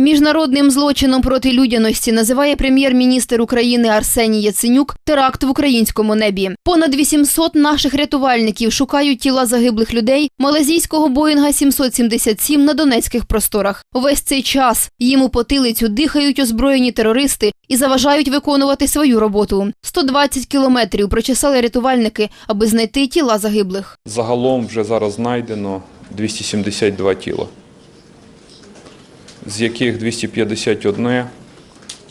Міжнародним злочином проти людяності називає прем'єр-міністр України Арсеній Яценюк теракт в українському небі. Понад 800 наших рятувальників шукають тіла загиблих людей малазійського Боїнга 777 на донецьких просторах. Весь цей час їм у потилицю дихають озброєні терористи і заважають виконувати свою роботу. 120 кілометрів прочесали рятувальники, аби знайти тіла загиблих. Загалом вже зараз знайдено 272 тіла, з яких 251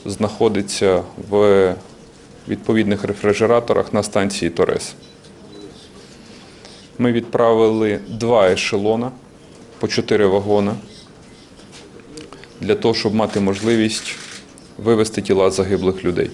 знаходиться в відповідних рефрижераторах на станції Торес. Ми відправили два ешелона по чотири вагона для того, щоб мати можливість вивезти тіла загиблих людей.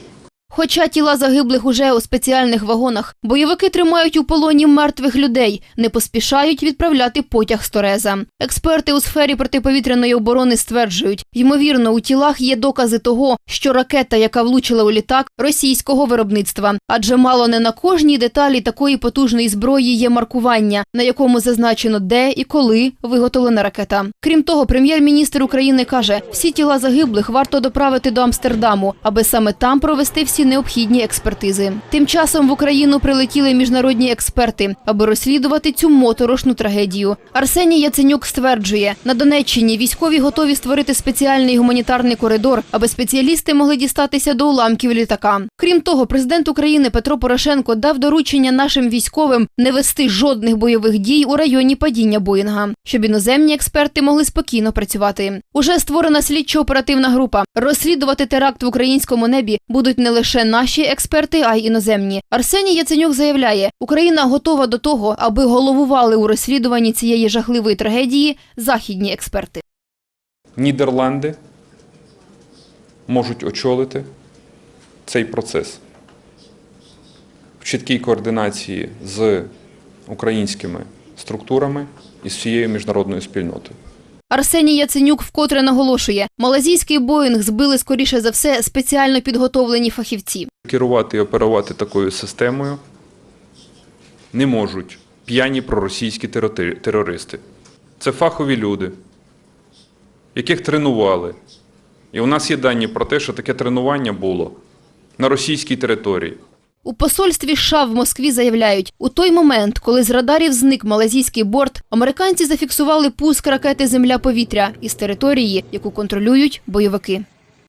Хоча тіла загиблих уже у спеціальних вагонах, бойовики тримають у полоні мертвих людей, не поспішають відправляти потяг з Тореза. Експерти у сфері протиповітряної оборони стверджують, ймовірно, у тілах є докази того, що ракета, яка влучила у літак, російського виробництва. Адже мало не на кожній деталі такої потужної зброї є маркування, на якому зазначено де і коли виготовлена ракета. Крім того, прем'єр-міністр України каже, всі тіла загиблих варто доправити до Амстердаму, аби саме там провести всі необхідні експертизи. Тим часом в Україну прилетіли міжнародні експерти, аби розслідувати цю моторошну трагедію. Арсеній Яценюк стверджує, на Донеччині військові готові створити спеціальний гуманітарний коридор, аби спеціалісти могли дістатися до уламків літака. Крім того, президент України Петро Порошенко дав доручення нашим військовим не вести жодних бойових дій у районі падіння Боїнга, щоб іноземні експерти могли спокійно працювати. Уже створена слідчо-оперативна група. Розслідувати теракт в українському небі будуть не лише наші експерти, а й іноземні. Арсеній Яценюк заявляє, Україна готова до того, аби головували у розслідуванні цієї жахливої трагедії західні експерти. Нідерланди можуть очолити цей процес в чіткій координації з українськими структурами і з всією міжнародною спільнотою. Арсеній Яценюк вкотре наголошує, малазійський Боїнг збили скоріше за все спеціально підготовлені фахівці. Керувати і оперувати такою системою не можуть п'яні проросійські терористи. Це фахові люди, яких тренували. І у нас є дані про те, що таке тренування було на російській території. У посольстві США в Москві заявляють, у той момент, коли з радарів зник малазійський борт, американці зафіксували пуск ракети Земля-повітря із території, яку контролюють бойовики.